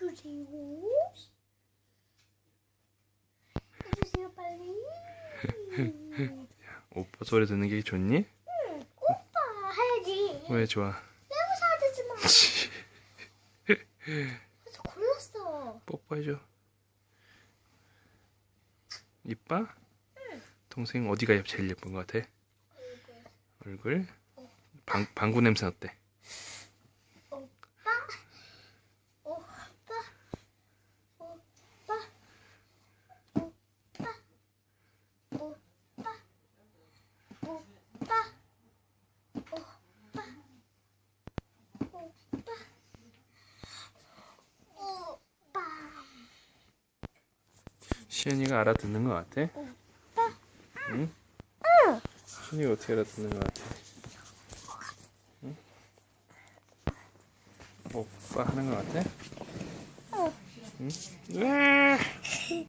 해주세요. 해주세요 빨리. 오빠 소리 듣는 게 좋니? 응, 오빠 해야지. 왜 좋아? 빼고 사드지 마. 그래서 골랐어. 아, 뽀뽀해줘. 이뻐? 응. 동생 어디가 제일 예쁜 것 같아? 얼굴. 얼굴? 어. 방, 방구 냄새 어때? 시연이가 알아듣는 것 같아? 응? 시연이가 어떻게 알아듣는 것 같아? 응? 오빠 하는 것 같아? 응? 으아!